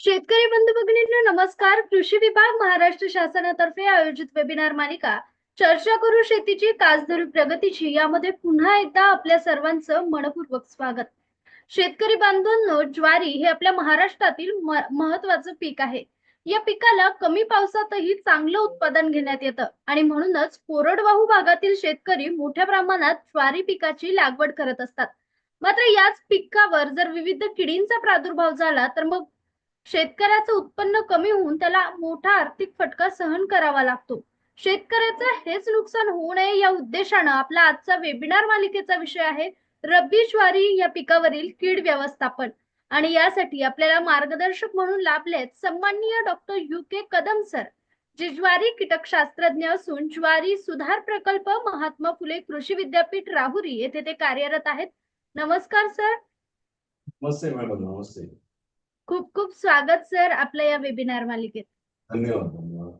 शेतकरी बंधू भगिनींना नमस्कार. कृषी विभाग महाराष्ट्र शासनातर्फे आयोजित वेबिनार मालिका चर्चा करू शेतीची कासधरू प्रगतीची यामध्ये पुन्हा एकदा आपल्या सर्वांचं मनपूर्वक स्वागत. शेतकरी बांधवांनो ज्वारी हे आपल्या महाराष्ट्रातील महत्वाचं पीक आहे. या पिकाला कमी पावसातही चांगलं उत्पादन घेण्यात येतं आणि म्हणूनच कोरडवाहू भागातील शेतकरी मोठ्या प्रमाणात ज्वारी पिकाची लागवड करत असतात. मात्र याच पिकावर जर विविध किडींचा प्रादुर्भाव झाला तर मग शेतकऱ्याचं उत्पन्न कमी होऊन त्याला मोठा आर्थिक फटका सहन करावा लागतो. शेतकऱ्याचं हेच नुकसान होऊ नये या उद्देशानं आपला आजचा वेबिनार मालिकेचा विषय आहे रब्बी ज्वारी या पिकावरील कीड व्यवस्थापन. आणि यासाठी आपल्याला मार्गदर्शक म्हणून लाभलेत सन्माननीय doctor U K Kadam sir जे ज्वारी कीटकशास्त्रज्ञ असून ज्वारी सुधार प्रकल्प महात्मा फुले कृषी विद्यापीठ राहुरी येथे ते कार्यरत आहेत. नमस्कार सर. नमस्ते मॅडम नमस्ते. खूप खूप स्वागत सर आपल्या या वेबिनार मालिकेत. धन्यवाद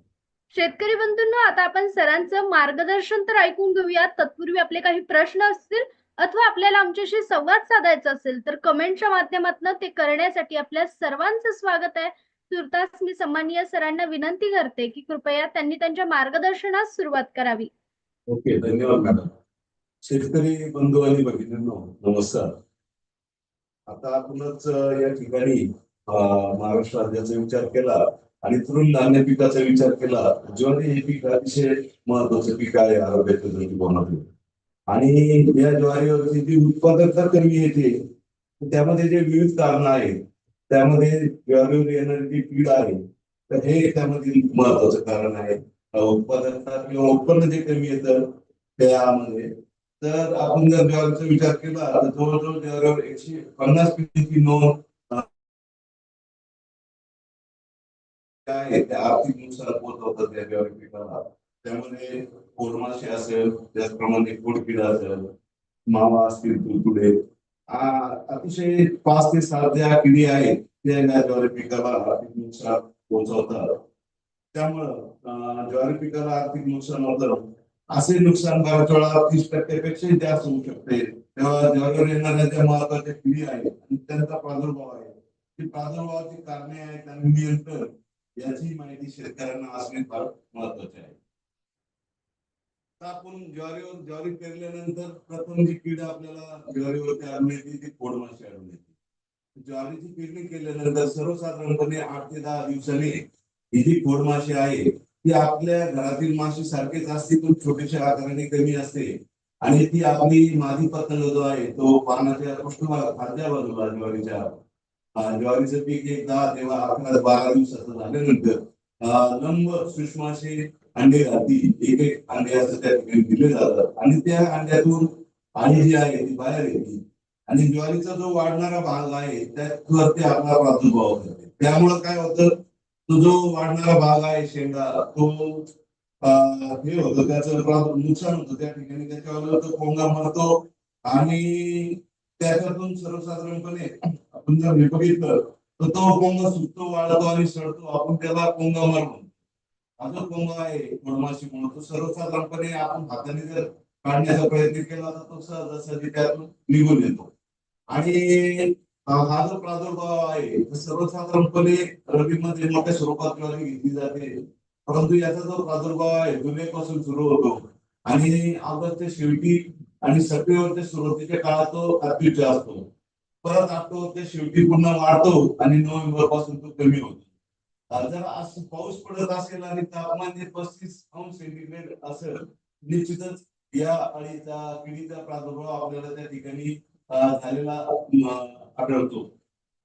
शेतकरी बंधूंनो आता आपण सरांचं मार्गदर्शन तर ऐकून घेऊया तत्पूर्वी आपले काही प्रश्न असतील अथवा आपल्याला आमच्याशी संवाद साधायचा असेल तर कमेंटच्या माध्यमातून ते करण्यासाठी आपल्या सर्वांचं स्वागत आहे. तुर्तास मी सन्माननीय सरांना विनंती करते की कृपया त्यांनी त्यांच्या मार्गदर्शनास सुरुवात करावी. ओके धन्यवाद मॅडम. शेतकरी बंधू आणि भगिनींनो नमस्कार. आता आपणच या ठिकाणी महाराष्ट्र राज्याचा विचार केला आणि तृण धान्य पिकाचा विचार केला ज्वारी हे पीक अतिशय महत्वाचं पीक आहे आरोग्याच्या दृष्टिकोनातून. आणि या ज्वारीवरची जी उत्पादकता कमी येते त्यामध्ये जे विविध कारण आहेत त्यामध्ये ज्वारीवर येणारी जी पीड आहे तर हे त्यामधील महत्वाचं कारण आहे. उत्पादकता किंवा उत्पन्न जे कमी येतं त्यामध्ये. तर आपण जर ज्वारीचा विचार केला तर जवळजवळ ज्वारीवर एकशे पन्नास पिढीची नोंद आहे, त्या आर्थिक नुकसान होत होतं त्या ज्वारी पिकाला. त्यामध्ये कोरमाशी असेल त्याचप्रमाणे कोडपीड असेल मावा असतील तुडतुडे अतिशय पाच ते सात ज्या किडी आहेत त्या ज्वारी पिकाला आर्थिक नुकसान पोहोचवतात. त्यामुळं ज्वारी पिकाला आर्थिक नुकसान होतं. असे नुकसान बऱ्याच वेळा तीस टक्क्यापेक्षा जास्त होऊ शकते. तेव्हा ज्वारीवर येणाऱ्या ज्या महत्त्वाच्या किडी आहेत आणि त्यांचा प्रादुर्भाव आहे. ती प्रादुर्भावाची कारणे आहेत आणि नियंत्रण याची माहिती शेतकऱ्यांना असणे फार महत्त्वाचे आहे. आपण ज्वारीवर ज्वारी पेरल्यानंतर प्रथम जी कीड आपल्याला ज्वारीवरती आढळून येते ती खोडमाशी आढळून येते. ज्वारीची पेरणी केल्यानंतर सर्वसाधारणपणे आठ ते दहा दिवसांनी ही जी खोडमाशी आहे ती आपल्या घरातील माशी सारखीच असते पण छोट्याशा आकाराने कमी असते. आणि ती आपली मादी पतंग जो आहे तो पानाच्या पृष्ठभाग खालच्या बाजूला ज्वारीच्या. ज्वारीचं पीक एकदा तेव्हा अकरा बारा दिवसाचं झाल्यानंतर लंब सूक्ष्माशे अंडे घालती एक एक अंडे असं त्या ठिकाणी दिले जातात. आणि त्या अंड्यातून आणि जी आहे ती बाहेर येते. आणि ज्वारीचा जो वाढणारा भाग आहे त्यावरती आपला प्रादुर्भाव करते. त्यामुळं काय होतं? तो जो वाढणारा भाग आहे शेंगा तो हे होतं त्याचं नुकसान होतं. त्या ठिकाणी त्याच्यावर तो कोंगा मरतो आणि त्याच्यातून सर्वसाधारणपणे आपण जर हे बघितलं तर तो कोंगा सुटतो वाढतो आणि सडतो आपण त्याला कोंगा मारतो हा जो कोंगा आहे फळमाशी म्हणून. तो सर्वसाधारणपणे आपण हाताने जर काढण्याचा प्रयत्न केला तर तो सहजासहजी त्यातून निघून येतो. आणि हा जो प्रादुर्भाव आहे तो सर्वसाधारणपणे रबीमध्ये मोठ्या स्वरूपात ज्वारी घेतली जाते. परंतु याचा जो प्रादुर्भाव आहे जुलैपासून सुरू होतो. आणि ऑगस्टच्या शेवटी आणि सप्टेंबरच्या सुरुवातीच्या काळात तो अत्युच्च असतो. परत ऑक्टोबरच्या शेवटी पुन्हा वाढतो आणि नोव्हेंबरपासून तो कमी होतो. जर असं पाऊस पडत असेल आणि तापमान जे पस्तीस अंश सेंटीग्रेड असेल निश्चितच या अळीचा किडीचा प्रादुर्भाव आपल्याला त्या ठिकाणी झालेला आढळतो.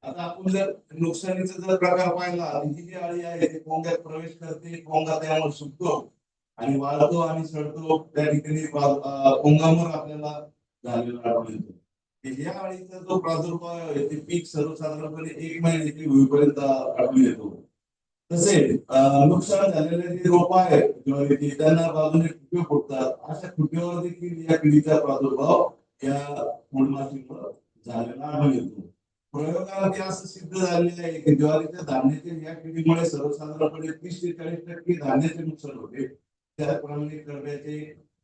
आता आपण जर नुकसानीचा जर प्रकार पाहिला ही जी अळी आहे ती कोंग्यात प्रवेश करते कोंगा त्यामुळे सुकतो आणि वाढतो आणि सडतो त्या ठिकाणी पा- कोंगावर आपल्याला झालेला आढळतो. या अळीचा जो प्रादुर्भाव आहे. ते पीक सर्वसाधारणपणे एक महिन्याची होईपर्यंत आढळून येतो. तसेच नुकसान झालेले जे रोप आहेत ज्वारीची त्यांना बाजूने फुटे फुटतात अशा फुट्यावर देखील या किडीचा प्रादुर्भाव या फुलमाशीमुळे झालेला आढळून येतो प्रयोगामध्ये असं सिद्ध झालेलं आहे की ज्वारीच्या धान्याच्या या किडीमुळे सर्वसाधारणपणे तीस ते चाळीस टक्के धान्याचे नुकसान होते. त्याचप्रमाणे कडब्याचे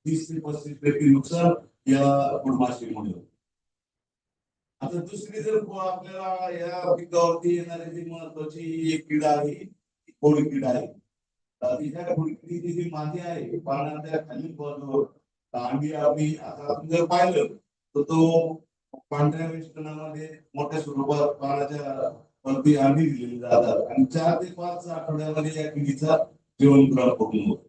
तीस ते पस्तीस टक्के नुकसान या फुलमाशीमुळे होते. आता दुसरी जर आपल्याला या पिकावरती येणारी जी महत्वाची एक किडा आहे ती कीड किडा आहे. ह्या जी माती आहे पानाच्या खाली आम्ही आम्ही आता आपण जर पाहिलं तर तो पांढऱ्या वेष्टनामध्ये मोठ्या स्वरूपात पानाच्या वरती आम्ही दिलेली जातात. आणि चार ते पाच आठवड्यामध्ये या किडीचा जीवनक्रम होतो.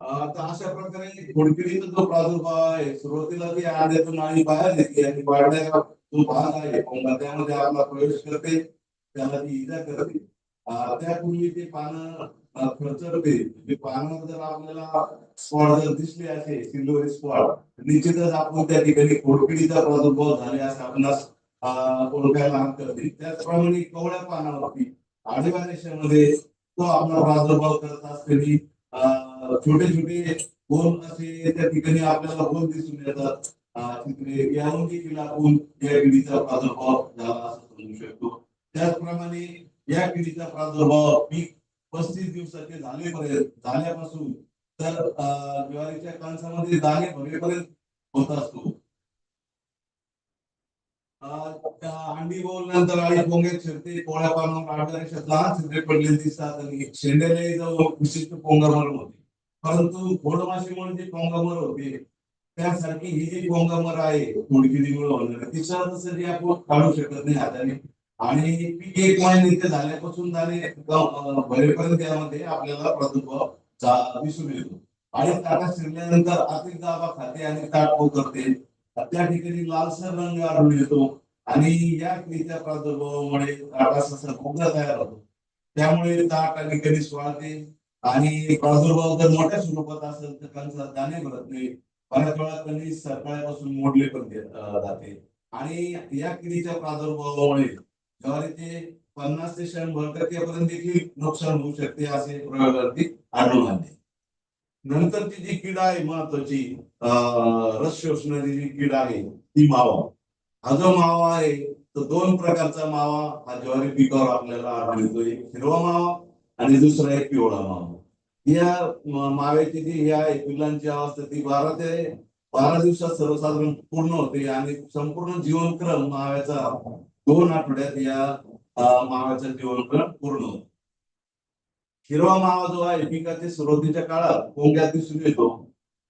तर अशा प्रकारे खोडकिडीचा जो प्रादुर्भाव आहे सुरुवातीला ती अंड्यातून आणि बाहेर येते आणि वाढण्याचा जो भाग आहे त्यामध्ये आपला प्रवेश करते त्याला ती इजा करते. त्यापूर्वी ते पानं अं, खरचरते म्हणजे जर आपल्याला स्पॉट जर दिसले असे सिल्वरी स्पॉट निश्चितच आपण त्या ठिकाणी खोडकिडीचा प्रादुर्भाव झाले असं आपणास ओळखायला करते. नाही त्याचप्रमाणे कवळ्या पानावरती आडव्या रेषेमध्ये तो आपला प्रादुर्भाव करत असताना छोटे छोटे कोण असे त्या ठिकाणी आपल्याला गोल दिसून येतात. तिथे तिकडे याहून देखील आपण या किडीचा प्रादुर्भाव झाला असं समजू शकतो. त्याचप्रमाणे या किडीचा प्रादुर्भाव पीक पस्तीस दिवसाचे झालेपर्यंत झाल्यापासून तर ज्वारीच्या कांसामध्ये दाणे भरेपर्यंत होत असतो. अंडी बोल नंतर बोलल्यानंतर आणि शिरते पोळ्या पानावर आडव्या रेषेत लहान छिद्रे पडलेले दिसतात आणि शेंड्याला जाऊन विशिष्ट पोंगामर होते. परंतु घोडमाशीमुळे जे पोंगामर होते. त्यासारखी ही जी पोंगामर आहे खोडकिडीमुळे होणार तिच्यावर तसं जे आपण काढू शकत नाही हाताने आणि पीक एक महिने झाल्यापासून भरेपर्यंत त्यामध्ये आपल्याला प्रादुर्भाव दिसून येतो. आणि ताटा शिरल्यानंतर अतिक दाबा खाते आणि ताट करते. त्या ठिकाणी लालसर रंग आढळून येतो. आणि या किडीच्या प्रादुर्भावामुळे ताटाचा तयार होतो. त्यामुळे ताट आणि कधी स्वाळते आणि प्रादुर्भाव जर मोठ्या स्वरूपात असेल तर कंसात दाणे भरत नाही. बऱ्याच वेळा कणीस सकाळपासून मोडले पण जाते. आणि या किडीच्या प्रादुर्भावामुळे ज्वारीचे पन्नास ते शंभर टक्क्यापर्यंत देखील नुकसान होऊ शकते असे प्रयोगावरती आढळून आले. नंतरची जी कीड आहे महत्वाची रस शोषणारी जी कीड आहे ती मावा. हा जो मावा आहे तो दोन प्रकारचा मावा हा ज्वारी पिकावर आपल्याला आढळतो एक हिरवा मावा आणि दुसरा एक पिवळा मावा या माव्याची जी ही आहे पिलांची अवस्था ती बारा ते बारा दिवसात सर्वसाधारण पूर्ण होते आणि संपूर्ण जीवनक्रम माव्याचा दोन आठवड्यात या अं, माव्याचा जीवनक्रम पूर्ण होतो. हिरवा मावा जो आहे पिकाच्या सुरुवातीच्या काळात कोंग्यात दिसून येतो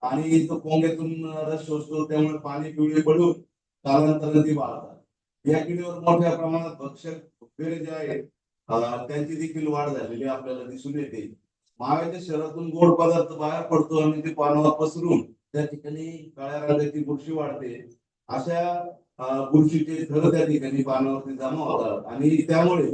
आणि तो कोंग्यातून रस शोषतो त्यामुळे पाणी पिवळे पडून कालांतराने ती वाढतात या किडीवर मोठ्या प्रमाणात भक्षक जे आहेत त्यांची देखील वाढ झालेली आपल्याला दिसून येते. माव्याच्या शहरातून गोड पदार्थ बाहेर पडतो आणि ते पानावर पसरून त्या ठिकाणी काळ्या रंगाची बुरशी वाढते. अशा बुरशीचे थर त्या ठिकाणी पानावरती जमा होतात. आणि त्यामुळे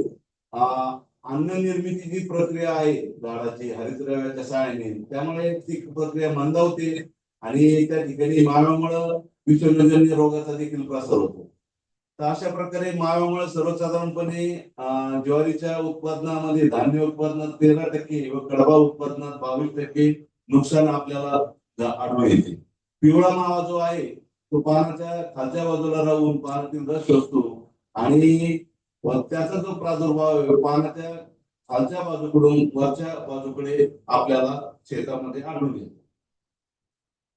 अन्न निर्मिती जी प्रक्रिया आहे झाडाची हरितद्रव्याच्या सहाय्याने त्यामुळे ती प्रक्रिया मंदावते आणि त्या ठिकाणी मानवामुळं विषमजन्य रोगाचा देखील प्रसार होतो. तर अशा प्रकारे माव्यामुळे सर्वसाधारणपणे ज्वारीच्या उत्पादनामध्ये धान्य उत्पादनात तेरा टक्के व कडबा उत्पादनात बावीस टक्के नुकसान आपल्याला आढळून येते. पिवळा मावा जो आहे तो पानाच्या खालच्या बाजूला राहून पानातील रस शोषतो आणि त्याचा जो प्रादुर्भाव आहे, पानाच्या खालच्या बाजूकडून वरच्या बाजूकडे आपल्याला शेतामध्ये आढळून येतो.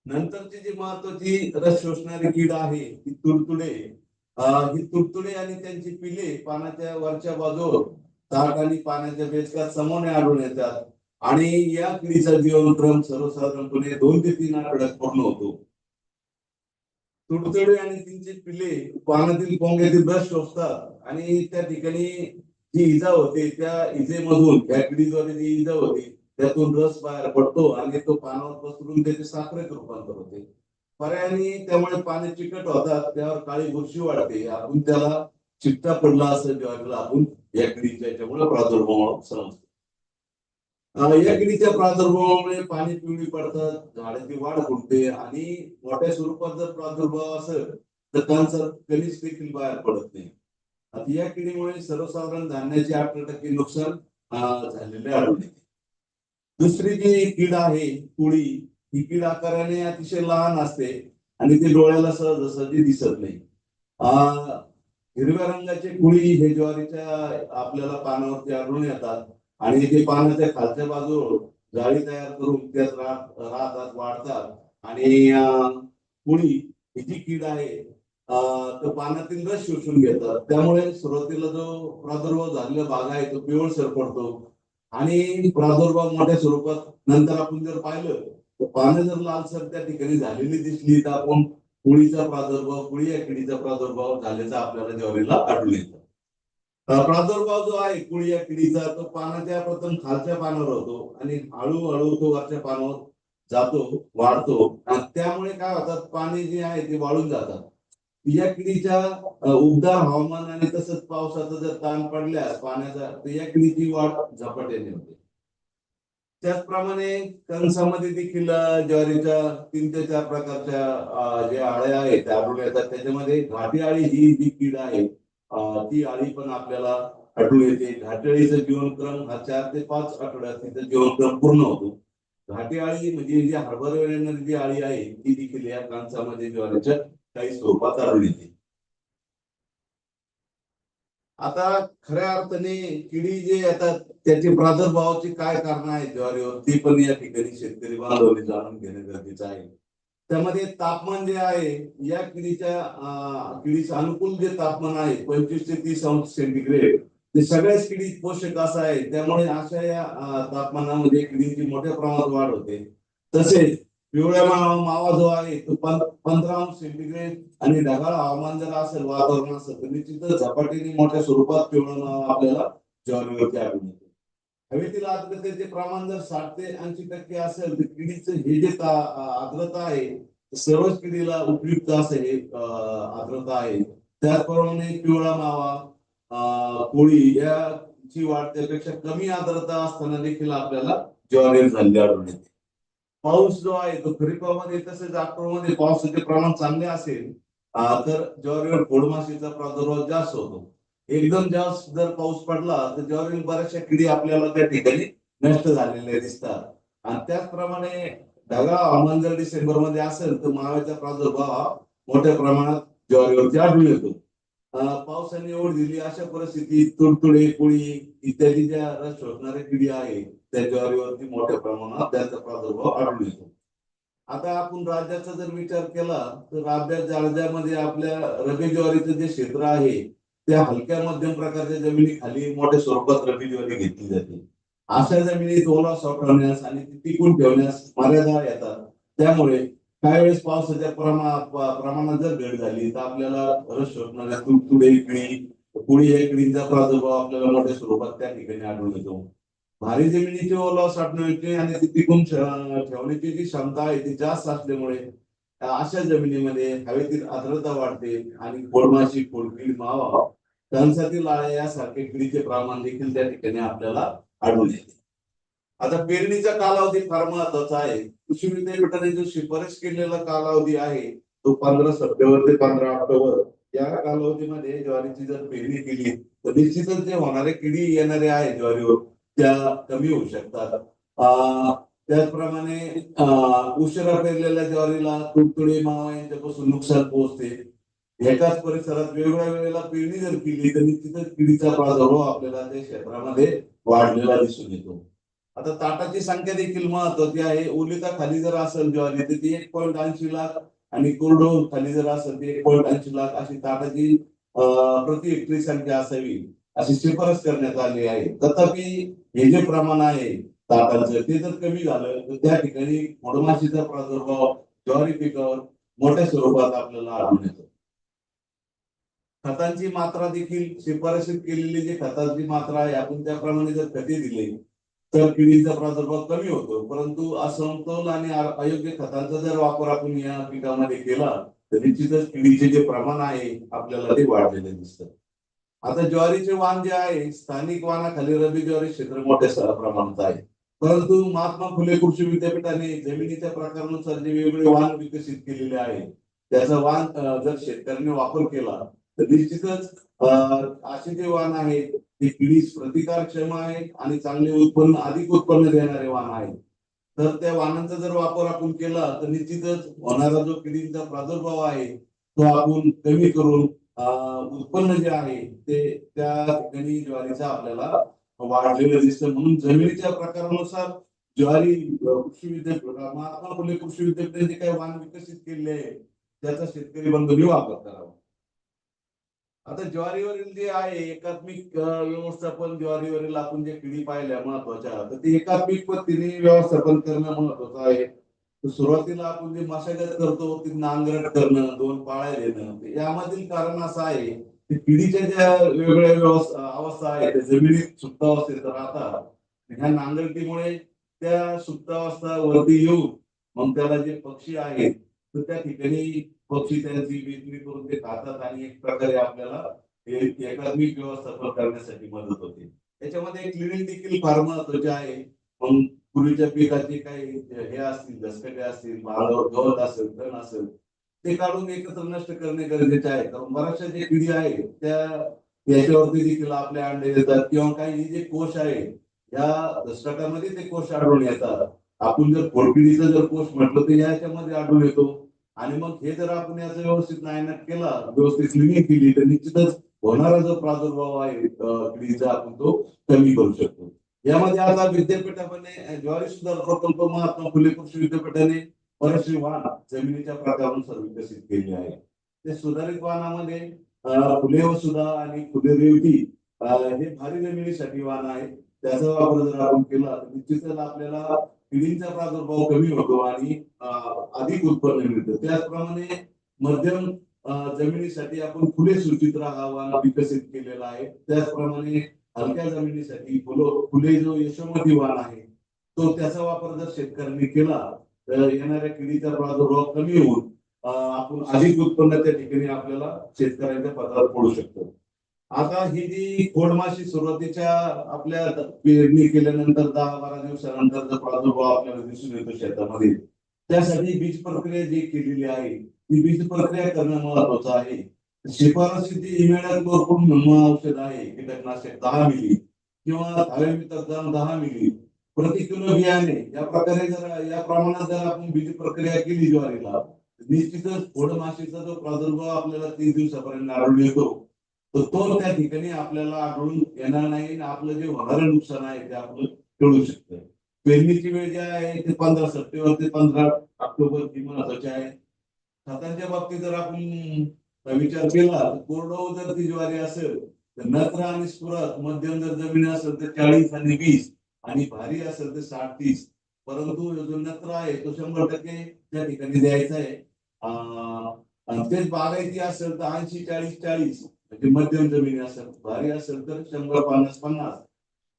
नंतरची जी महत्वाची रस शोषणारी कीड आहे ती तुडतुडे ही तुडतुडे आणि त्यांची पिले पानाच्या वरच्या बाजूवर ताट आणि पाण्याच्या बेचकात समोर आढळून येतात. आणि या किडीचा जीवनक्रम सर्वसाधारणपणे दोन ते तीन आठवड्यात पूर्ण होतो. तुडतुडे आणि त्यांचे पिले पानातील पोंग्यातील ब्रश शोषतात आणि त्या ठिकाणी जी इजा होते त्या इजेमधून या किडीद्वारे जी इजा होते त्यातून रस बाहेर पडतो आणि तो पानावर पसरून त्याचे साखरेत रूपांतर होते. पर्यायाने त्यामुळे पाणी चिकट होतात त्यावर काळी बुरशी वाढते. आपण त्याला चिट्टा पडला असेल ज्वारीला आपण या किडीच्या याच्यामुळे प्रादुर्भाव समजतो. या किडीच्या प्रादुर्भावामुळे पाणी पिवळी पडतात झाडाची वाढ फुटते आणि मोठ्या स्वरूपात जर प्रादुर्भाव असेल तर त्यांचं कधीच देखील बाहेर पडत नाही. आता या किडीमुळे सर्वसाधारण धान्याचे अठरा टक्के नुकसान झालेले आढळून येते दुसरी जी कीड आहे कुळी तिकीट आकाराने अतिशय लहान असते आणि ते डोळ्याला सहजासहजी दिसत नाही. हिरव्या रंगाचे कुळी हे ज्वारीच्या आपल्याला पानावरती आढळून येतात आणि ते पानाच्या खालच्या बाजूवर जाळी तयार करून त्यात राहत राहतात वाढतात. आणि कुळी ही जी कीड आहे तर पानातील पाण्यातील रस शोषून घेतात. त्यामुळे सुरुवातीला जो प्रादुर्भाव झालेला भाग आहे तो पिवळसर पडतो. आणि प्रादुर्भाव मोठ्या स्वरूपात नंतर आपण जर पाहिलं पानं जर लालसर त्या ठिकाणी झालेली दिसली तर आपण कुळीचा प्रादुर्भाव कुळी या किडीचा प्रादुर्भाव झाल्याचा आपल्याला ज्वारीला आढळून येतो. प्रादुर्भाव जो आहे कुळी या किडीचा तो पानाच्या प्रथम खालच्या पानावर होतो आणि हळूहळू तो वरच्या पानावर जातो वाढतो. आणि त्यामुळे काय होतात पाणी जे आहे ते वाळून जातात. या किडीच्या उबदार हवामानाने तसंच पावसाचा जर ताण पडल्यास पाण्याचा तर या किडीची वाढ झपाट्याने होते. त्याचप्रमाणे कणसामध्ये देखील ज्वारीच्या तीन ते चार प्रकारच्या जे आळ्या आहेत त्या आढळून येतात. त्याच्यामध्ये घाटी आळी ही जी कीड आहे ती आळी पण आपल्याला आढळून येते. घाटी जीवनक्रम हा चार ते पाच आठवड्यात तिचा जीवनक्रम पूर्ण होतो. घाटी आळी म्हणजे जी हरभर येणारी जी आळी आहे ती देखील या कणसामध्ये ज्वारीच्या काही स्वरूपात आढळून येते. आता खऱ्या अर्थाने किडी जे येतात त्याची प्रादुर्भावाची काय कारण आहेत ज्वारीवर? ती पण या ठिकाणी शेतकरी बांधवांनी जाणून घेणे गरजेचं आहे. त्यामध्ये तापमान जे आहे या किडीच्या किडीचं अनुकूल जे तापमान आहे पंचवीस ते तीस अंश सेंटीग्रेड ते सगळ्याच किडी पोषक असं आहे. त्यामुळे अशा या तापमानामध्ये किडीची मोठ्या प्रमाणात वाढ होते. तसेच पिवळ्या मावा मावा जो आहे तो पंधरा अंश सेंटीग्रेड आणि ढगाळ हवामान जर असेल वातावरण असेल तर निश्चितच झपाट्याने मोठ्या स्वरूपात पिवळा मावा आपल्याला ज्वारीवरती आढळून येतो. हवेतील आर्द्रतेचे प्रमाण जर साठ ते ऐंशी टक्के असेल तर किडीचं हे जे आर्द्रता आहे सर्वच किडीला उपयुक्त असे हे आर्द्रता आहे. त्याचप्रमाणे पिवळा मावा कोळी याची वाढ त्यापेक्षा कमी आर्द्रता असताना देखील आपल्याला ज्वारी झालेली आढळून येते. पाऊस जो आहे तो खरीपामध्ये तसेच ऑक्टोबरमध्ये पावसाचे प्रमाण चांगले असेल तर ज्वारीवर फोडमाशीचा प्रादुर्भाव जास्त होतो. एकदम जास्त जर पाऊस पडला तर ज्वारीवर बऱ्याचशा किडी आपल्याला त्या ठिकाणी नष्ट झालेल्या दिसतात. आणि त्याचप्रमाणे ढगाळ हवामान जर डिसेंबरमध्ये असेल तर माव्याचा प्रादुर्भाव हा मोठ्या प्रमाणात ज्वारीवरती आढळून येतो. पावसाने ओढ दिली अशा परिस्थितीत तुडतुडे कुळी इत्यादी ज्या रस शोधणाऱ्या किडी आहेत त्या ज्वारीवरती मोठ्या प्रमाणात त्याचा प्रादुर्भाव आढळून येतो. आता आपण राज्याचा जर विचार केला तर राज्यात राज्यामध्ये आपल्या रबी ज्वारीचं जे क्षेत्र आहे त्या हलक्या मध्यम प्रकारच्या जमिनीखाली मोठ्या स्वरूपात रबी ज्वारी घेतली जाते. अशा जमिनीत ओला साठवण्यास आणि ती टिकून ठेवण्यास मर्यादा येतात. त्यामुळे काही वेळेस पावसाच्या प्रमा प्रमाणात जर घट झाली तर आपल्याला रस शोधणाऱ्या तुडतुडे किडी कुळी या किडींचा प्रादुर्भाव आपल्याला मोठ्या स्वरूपात त्या ठिकाणी आढळून येतो. भारी जमिनीची ओलावा साठवण्याची आणि ती टिकून ठेवण्याची जी क्षमता आहे ती जास्त असल्यामुळे अशा जमिनीमध्ये हवेतील आर्द्रता वाढते आणि कोळमाशी फोडकीड मावा कंसातील लाळ्या यासारखे किडीचे प्रमाण देखील त्या ठिकाणी आपल्याला आढळून येते. आता पेरणीचा कालावधी फार महत्त्वाचा आहे. कृषी विद्यापीठाने जो शिफारस केलेला कालावधी आहे तो पंधरा सप्टेंबर ते पंधरा ऑक्टोबर या कालावधीमध्ये ज्वारीची जर पेरणी केली तर निश्चितच जे होणारे किडी येणारे आहे ज्वारीवर त्या कमी होऊ शकतात. त्याचप्रमाणे उशिरा पेरलेल्या ज्वारीला तुडतुडे मावा यांच्यापासून नुकसान पोहोचते. एकाच परिसरात वेगवेगळ्या वेळेला पेरणी जर केली तर निश्चितच किडीचा प्रादुर्भाव आपल्याला त्या क्षेत्रामध्ये वाढलेला दिसून येतो. आता ताटाची संख्या देखील महत्वाची आहे. ओलिता खाली जर असेल ज्वारी तर ती एक पॉईंट ऐंशी लाख आणि कोरडो खाली जर असेल ती एक पॉईंट ऐंशी लाख अशी ताटाची प्रति हेक्टरी संख्या असावी. अशी शिफारस करण्यात आली आहे. तथापि हे जे प्रमाण आहे ताटांचं ते जर कमी झालं तर त्या ठिकाणी मोडमाशीचा प्रादुर्भाव ज्वारी पिकावर मोठ्या स्वरूपात आपल्याला आढळून येतो. खतांची मात्रा देखील शिफारशीत केलेली जी खतांची मात्रा आहे आपण त्याप्रमाणे जर खते दिले तर किडीचा प्रादुर्भाव कमी होतो. परंतु असमतोल आणि अयोग्य खतांचा जर वापर आपण या पिकामध्ये केला तर निश्चितच किडीचे जे प्रमाण आहे आपल्याला ते वाढलेले दिसतं. आता ज्वारीचे वाण जे आहे स्थानिक वाणाखाली रबी ज्वारी क्षेत्र मोठ्या प्रमाणात आहे. परंतु महात्मा फुले कृषी विद्यापीठाने जमिनीच्या प्रकारानुसार जे वेगवेगळे वाण विकसित केलेले आहे त्याचा वाण जर शेतकऱ्यांनी वापर केला तर निश्चितच असे जे वाण आहेत ते किडीस प्रतिकारक्षम आहे आणि चांगले उत्पन्न अधिक उत्पन्न देणारे वाण आहे तर त्या वाहनांचा जर वापर आपण केला तर निश्चितच होणारा जो किडींचा प्रादुर्भाव आहे तो आपण कमी करून उत्पन्न जे आहे ते त्या ठिकाणी ज्वारीचा आपल्याला वाढलेलं दिसतं. म्हणून जमिनीच्या प्रकारानुसार ज्वारी कृषी विद्यापीठ महात्मा फुले कृषी विद्यापीठाने जे काही वाहन विकसित केले आहे त्याचा शेतकरी बंधूंनी वापर करावा. आता ज्वारीवरील जे आहे एकात्मिक व्यवस्थापन ज्वारीवरील आपण जे किडी पाहिल्या महत्त्वाच्या तर ते एकात्मिक पद्धतीने व्यवस्थापन करणं महत्वाचं आहे. सुरुवातीला आपण जे मशागत करतो ती नांगरट करणं दोन पाळ्या देणं यामधील कारण असं आहे की किडीच्या ज्या वेगवेगळ्या अवस्था आहेत त्या जमिनीत सुप्तावस्थेत राहतात. ह्या नांगरटीमुळे त्या सुप्तावस्था वरती येऊन मग त्याला जे पक्षी आहेत तर त्या ठिकाणी पक्षी त्यांची वेचणी करून ते खातात आणि एक प्रकारे आपल्याला एकात्मिक व्यवस्थापन करण्यासाठी मदत होते. त्याच्यामध्ये क्लिनिंग देखील फार महत्त्वाचे आहे. मग पूर्वीच्या पिकाचे काही हे असतील दसकटे असतील भांगावर गवत असेल तण असेल ते काढून एकत्र नष्ट करणे गरजेचे आहे. कारण बऱ्याचशा जे पिढी आहे त्या याच्यावरती देखील आपले अंडे देतात किंवा काही जे कोश आहे या दशकामध्ये ते कोश आढळून येतात. आपण जर फोडपिढीचा जर कोश म्हटलं तर याच्यामध्ये आढळून येतो. आणि मग हे जर आपण याचा व्यवस्थित नायनाट केला व्यवस्थित क्लिनिंग केली तर निश्चितच होणारा जो प्रादुर्भाव आहे किडीचा आपण तो कमी करू शकतो. यामध्ये आता विद्यापीठामध्ये ज्वारी सुधार प्रकल्प महात्मा फुले कृषी विद्यापीठाने परश्री वाहन जमिनीच्या प्रकारानुसार विकसित केले आहे. ते सुधारित वाहनामध्ये अं, फुले वसुधा आणि फुले रेवती हे भारी जमिनीसाठी वाहन आहे त्याचा वापर जर आपण केला तर निश्चितच आपल्याला किडींचा प्रादुर्भाव कमी होतो आणि अधिक उत्पन्न मिळतं. त्याचप्रमाणे मध्यम जमिनीसाठी आपण फुले सूचित राहावा विकसित केलेला आहे. त्याचप्रमाणे हलक्या जमिनीसाठी फुलं फुले जो यशोमती वाण आहे तो त्याचा वापर जर शेतकऱ्यांनी केला तर येणाऱ्या किडीचा प्रादुर्भाव कमी होऊन आपण अधिक उत्पन्न त्या ठिकाणी आपल्याला शेतकऱ्यांच्या पदावर पडू शकतो. आता ही जी खोडमाशी सुरुवातीच्या आपल्या पेरणी केल्यानंतर दहा बारा दिवसानंतर प्रादुर्भाव आपल्याला दिसून येतो शेतामध्ये त्यासाठी बीज प्रक्रिया जी केलेली आहे ती बीज प्रक्रिया करणं महत्वाचं आहे. शिफारसीत जी भरपूर औषध आहे. कीटकनाशक दहा मिली किंवा दहा मिली. प्रति किलो बियाणे या प्रकारे जर या प्रमाणात जर आपण बीज प्रक्रिया केली ज्वारीला निश्चितच फोडमाशीचा जो प्रादुर्भाव आपल्याला तीस दिवसापर्यंत आढळून येतो तर तो त्या ठिकाणी आपल्याला आढळून येणार नाही आणि आपलं जे होणारं नुकसान आहे ते आपलं टळू शकतं. पेरणीची वेळ जी आहे ते पंधरा सप्टेंबर ते पंधरा ऑक्टोबर ही महत्वाची आहे. खतांच्या बाबतीत जर आपण विचार केला तर कोरडवाहू जर ती ज्वारी असेल तर नत्र आणि स्फुरत मध्यम जर जमीन असेल तर चाळीस आणि वीस आणि भारी असेल तर साठ तीस. परंतु जो नत्र आहे तो शंभर टक्के त्या ठिकाणी द्यायचा आहे तेच बागायती असेल तर ऐंशी चाळीस चाळीस म्हणजे मध्यम जमिनी असेल भारी असेल तर शंभर पन्नास पन्नास.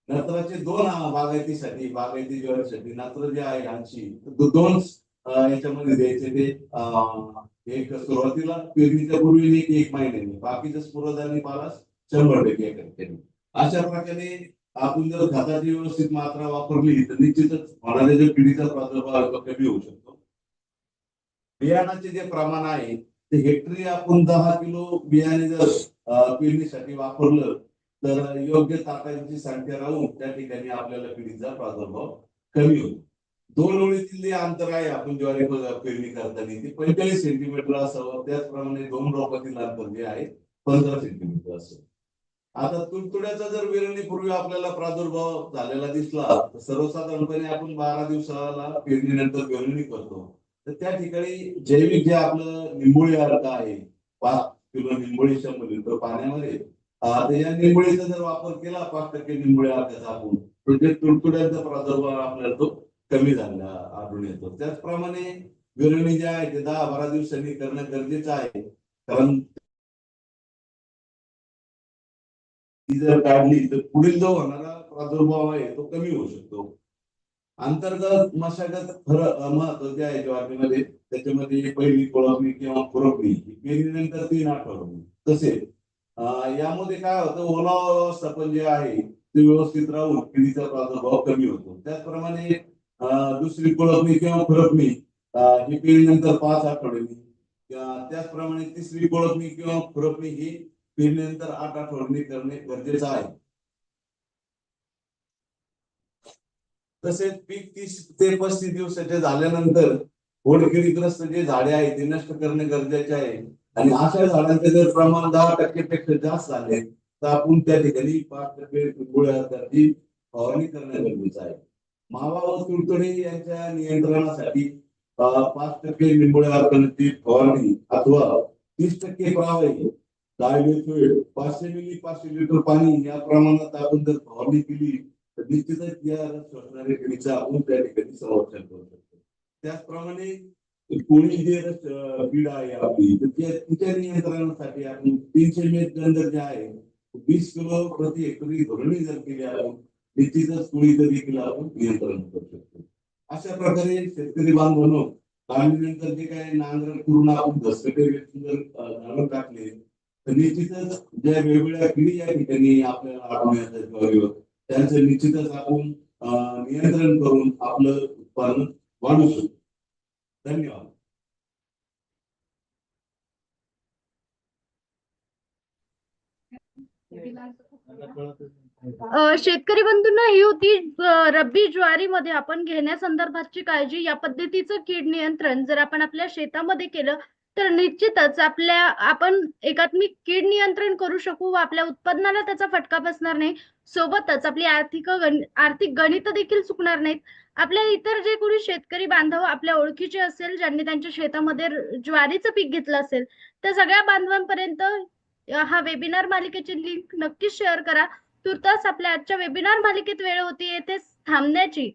नत्राचे दोन बागायतीसाठी बागायती ज्वारीसाठी नत्र जे आहे ऐंशी दोन याच्यामध्ये द्यायचे ते अं, एक सुरुवातीला पेरणीच्या पूर्वी एक एक महिन्याने. बाकीच्या स्फुरद आणि पालास शंभर टक्के अशा प्रकारे आपण जर खताची व्यवस्थित मात्रा वापरली तर निश्चितच होणाऱ्या जे पिढीचा प्रादुर्भाव कमी होऊ शकतो. बियाणाचे जे प्रमाण आहे ते हेक्टरी आपण दहा किलो बियाणे जर पेरणीसाठी वापरलं तर योग्य ताटांची संख्या राहून त्या ठिकाणी आपल्याला पिढीचा प्रादुर्भाव कमी होतो. दोन ओळीतील जे अंतर आहे. आपण ज्वारी पेरणी करताना ते पंचेचाळीस सेंटीमीटर असावं. त्याचप्रमाणे दोन रोपातील अंतर जे आहे पंधरा सेंटीमीटर असावं. आता तुडतुड्याचा जर वेरणीपूर्वी आपल्याला प्रादुर्भाव झालेला दिसला तर सर्वसाधारणपणे आपण बारा दिवसाला पेरणीनंतर वेरणी करतो. तर त्या ठिकाणी जैविक जे आपलं निंबोळी अर्थ आहे पाच किलो निंबोळी शंभर लिटर पाण्यामध्ये तर या निंबोळीचा जर वापर केला पाच टक्के निंबोळी अर्काचा आपण तर ते तुडतुड्याचा प्रादुर्भाव आपल्याला तो कमी झाला आढळून येतो. त्याचप्रमाणे विरणी जे आहे ते दहा बारा दिवसांनी करणं गरजेचं आहे. कारण ती जर काढली तर पुढील जो होणारा प्रादुर्भाव आहे तो कमी होऊ शकतो. अंतर्गत मशागत खरं महत्त्वाचे आहे ज्वारीमध्ये. त्याच्यामध्ये पहिली कोळपणी किंवा खुरपणी पेरणीनंतर तीन आठवडे तसेच यामध्ये काय होतं ओलावा व्यवस्थापन जे आहे ते व्यवस्थित राहून किडीचा प्रादुर्भाव कमी होतो. त्याचप्रमाणे दुसरी कोळपणी किंवा खुरपणी ही पेरणीनंतर पाच आठवड्यांनी त्याचप्रमाणे तिसरी कोळपणी किंवा खुरपणी ही पेरणीनंतर आठ आठवड्यांनी करणे गरजेचं आहे. तसेच पीक तीस ते पस्तीस दिवसाचे झाल्यानंतर होडकिरीग्रस्त जे झाडे आहेत ते नष्ट करणे गरजेचे आहे. आणि अशा झाडांचे जर प्रमाण दहा टक्केपेक्षा जास्त झाले तर आपण त्या ठिकाणी पाच टक्के गोळ्या फवारणी करणे गरजेचं आहे. महाबाबा व यांच्या नियंत्रणासाठी पाच टक्के निंबोळ्या अर्पणाची फवारणी अथवा तीस टक्के प्रवाही डाळ येतोय पाचशे मिली पाचशे लिटर पाणी या प्रमाणात आपण जर फवारणी केली तर निश्चितच या रस आपण त्या ठिकाणी संरक्षण करू शकतो. त्याचप्रमाणे कोणी जे रस आहे आपली तर त्या- तिच्या नियंत्रणासाठी आपण तीनशे मेट गंधर जे आहे वीस किलो प्रति हेक्टरी धोरणी जर केली आपण निश्चितच कोळीचं देखील आपण नियंत्रण करू शकतो. अशा प्रकारे शेतकरी बांधवांनो काढणीनंतर जे काही नांगरण करून आपण वेचून जर झाडं टाकले तर निश्चितच ज्या वेगवेगळ्या किडी या ठिकाणी आपल्याला आढळून येतात ज्वारीवर त्यांचं निश्चितच आपण नियंत्रण करून आपलं उत्पादन वाढवू शकतो. धन्यवाद. अ, शेतकरी बंधूंना ही होती रब्बी ज्वारीमध्ये आपण घेण्यासंदर्भातची काळजी. या पद्धतीचं कीड नियंत्रण जर आपण आपल्या शेतामध्ये केलं तर निश्चितच आपल्या आपण एकात्मिक कीड नियंत्रण करू शकू व आपल्या उत्पादनाला त्याचा फटका बसणार नाही. सोबतच आपली आर्थिक गण आर्थिक गणित देखील चुकणार नाहीत. आपल्या इतर जे कोणी शेतकरी बांधव आपल्या ओळखीचे असेल ज्यांनी त्यांच्या शेतामध्ये ज्वारीचं पीक घेतलं असेल त्या सगळ्या बांधवांपर्यंत हा वेबिनार मालिकेची लिंक नक्कीच शेअर करा. तुर्तास आपल्या आजच्या वेबिनार मालिकेत वेळ होती येथे थांबण्याची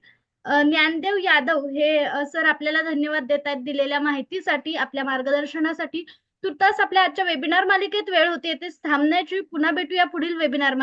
ज्ञानदेव यादव हे सर आपल्याला धन्यवाद देत आहेत दिलेल्या माहितीसाठी आपल्या मार्गदर्शनासाठी. तुर्तास आपल्या आजच्या वेबिनार मालिकेत वेळ होती येथे थांबण्याची पुन्हा भेटूया पुढील वेबिनार मालिक